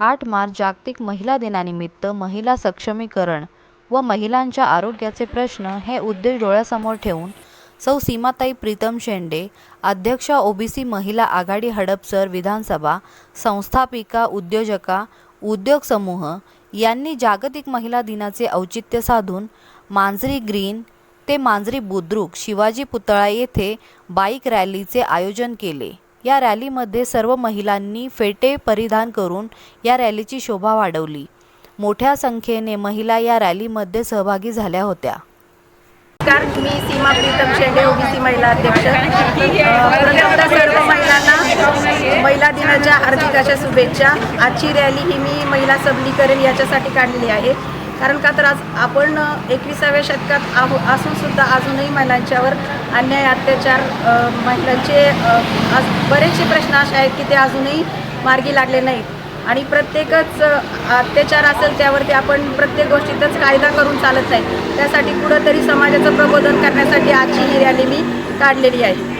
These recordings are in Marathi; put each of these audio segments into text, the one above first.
आठ मार्च जागतिक महिला दिनानिमित्त महिला सक्षमीकरण व महिलांच्या आरोग्याचे प्रश्न हे उद्देश डोळ्यासमोर ठेवून सौ सीमाताई प्रीतम शेंडे अध्यक्षा ओबीसी महिला आघाडी हडपसर विधानसभा संस्थापिका उद्योजका उद्योग समूह यांनी जागतिक महिला दिनाचे औचित्य साधून मांजरी ग्रीन ते मांजरी बुद्रुक शिवाजी पुतळा येथे बाईक रॅलीचे आयोजन केले. या रॅलीमध्ये सर्व महिलांनी फेटे परिधान करून या रॅलीची शोभा वाढवली. मोठ्या संख्येने महिला या रॅलीमध्ये सहभागी झाल्या होत्या. नमस्कार मी सीमा प्रीतम शेंडे ओबीसी महिला अध्यक्ष. प्रथमतः सर्व महिलांना महिला दिनाच्या हार्दिक अशा शुभेच्छा. आजची रॅली ही मी महिला सबलीकरण याच्यासाठी काढलेली आहे. कारण का तर आज आपण एकविसाव्या शतकात आहो असूनसुद्धा अजूनही महिलांच्यावर अन्याय अत्याचार महिलांचे आज बरेचसे प्रश्न असे आहेत की ते अजूनही मार्गी लागले नाहीत. आणि प्रत्येकच अत्याचार असेल त्यावरती आपण प्रत्येक गोष्टीतच कायदा करून चालत नाही. त्यासाठी कुठंतरी समाजाचं प्रबोधन करण्यासाठी आजची ही रॅली मी काढलेली आहे.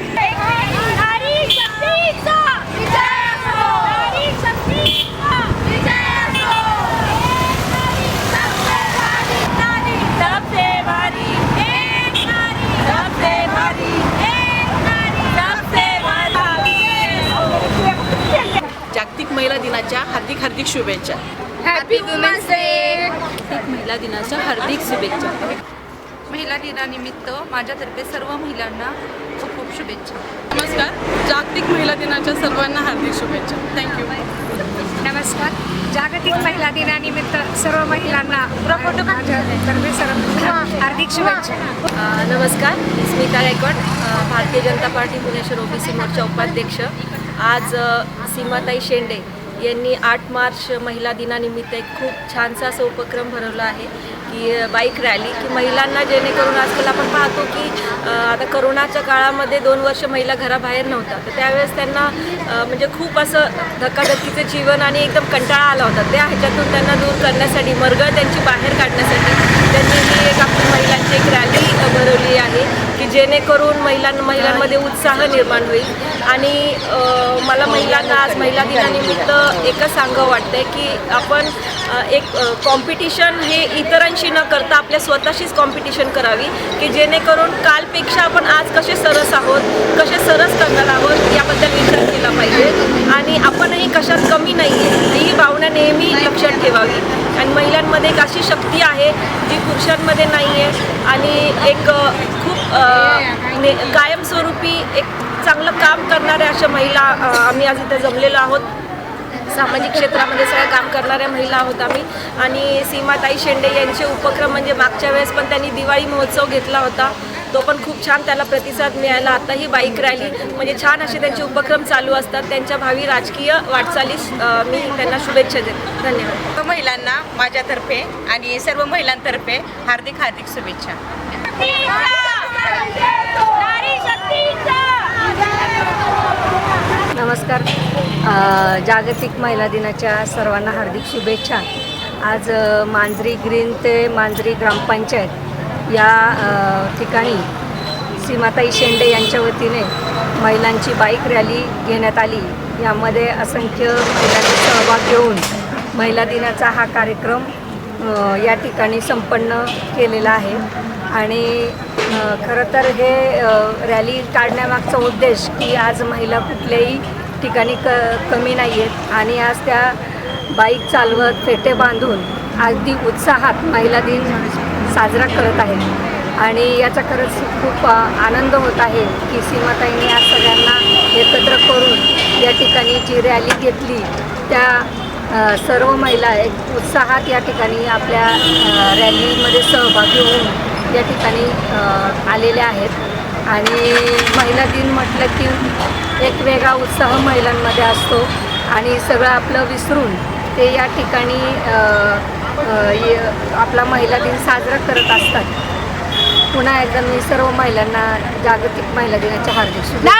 हार्दिक शुभेच्छा. हॅपी वुमेन्स डे महिला दिनाच्या हार्दिक शुभेच्छा. महिला दिनानिमित्त माझ्यातर्फे सर्व महिलांना खूप खूप शुभेच्छा. नमस्कार. जागतिक महिला दिनाच्या सर्वांना हार्दिक शुभेच्छा. थँक्यू नमस्कार. जागतिक महिला दिनानिमित्त सर्व महिलांना माझ्यातर्फे सर्व हार्दिक शुभेच्छा. नमस्कार. स्मिता गायकवाड भारतीय जनता पार्टी पुणेश्वर ओबीसी मोर्चा उपाध्यक्ष. आज सीमाताई शेंडे यांनी आठ मार्च महिला दिनानिमित्त एक खूप छानसा असा उपक्रम भरवला आहे की बाईक रॅली की महिलांना जेणेकरून आजकाल आपण पाहतो की आता करोनाच्या काळामध्ये दोन वर्ष महिला घराबाहेर नव्हत्या. तर त्यावेळेस त्यांना म्हणजे खूप असं धक्काधक्कीचं जीवन आणि एकदम कंटाळा आला होता. त्या ह्याच्यातून त्यांना दूर करण्यासाठी मरगळ त्यांची बाहेर काढण्यासाठी त्यांनी ही एक आपली महिलांची एक रॅली भरवली आहे की जेणेकरून महिलां महिलांमध्ये उत्साह निर्माण होईल. आणि मला महिलांना आज महिला दिनानिमित्त एकच सांगावं वाटतंय की आपण एक कॉम्पिटिशन हे इतरांशी न करता आपल्या स्वतःशीच कॉम्पिटिशन करावी की जेणेकरून कालपेक्षा आपण आज कसे सरस आहोत कसे सरस करणार आहोत याबद्दल विचार केला पाहिजे. आणि आपणही कशात कमी नाही आहे ही भावना नेहमी लक्षात ठेवावी. आणि महिलांमध्ये एक अशी शक्ती आहे जी पुरुषांमध्ये नाही आहे आणि एक खूप ने कायमस्वरूपी एक चांगलं काम करणाऱ्या अशा महिला आम्ही आज इथे जमलेलो आहोत. सामाजिक क्षेत्रामध्ये सगळं काम करणाऱ्या महिला आहोत आम्ही. आणि सीमाताई शेंडे यांचे उपक्रम म्हणजे मागच्या वेळेस पण त्यांनी दिवाळी महोत्सव घेतला होता. तो पण खूप छान त्याला प्रतिसाद मिळाला. आता ही बाईक रॅली म्हणजे छान असे त्यांचे उपक्रम चालू असतात. त्यांच्या भावी राजकीय वाटचालीस मी त्यांना शुभेच्छा देते. धन्यवाद. महिलांना माझ्यातर्फे आणि सर्व महिलांतर्फे हार्दिक हार्दिक शुभेच्छा. नमस्कार. जागतिक महिला दिनाच्या सर्वांना हार्दिक शुभेच्छा. आज मांजरी ग्रीन ते मांजरी ग्रामपंचायत या ठिकाणी सीमाताई शेंडे यांच्या वतीने महिलांची बाईक रॅली घेण्यात आली. यामध्ये असंख्य महिलांनी सहभाग घेऊन महिला दिनाचा हा कार्यक्रम या ठिकाणी संपन्न केलेला आहे. आणि खरं तर हे रॅली काढण्यामागचा उद्देश की आज महिला कुठल्याही ठिकाणी क कमी नाही आहेत आणि आज त्या बाईक चालवत फेटे बांधून अगदी उत्साहात महिला दिन साजरा करत आहेत आणि याचा खरंच खूप आनंद होत आहे की सीमाताईंनी आज सगळ्यांना एकत्र करून या ठिकाणी जी रॅली घेतली त्या सर्व महिला एक उत्साहात या ठिकाणी आपल्या रॅलीमध्ये सहभागी होऊन या ठिकाणी आलेल्या आहेत. आणि महिला दिन म्हटलं की एक वेगळा उत्साह महिलांमध्ये असतो. आणि सगळं आपलं विसरून ते या ठिकाणी य- आपला महिला दिन साजरा करत असतात. पुन्हा एकदा मी सर्व महिलांना जागतिक महिला दिनाच्या हार्दिक शुभेच्छा.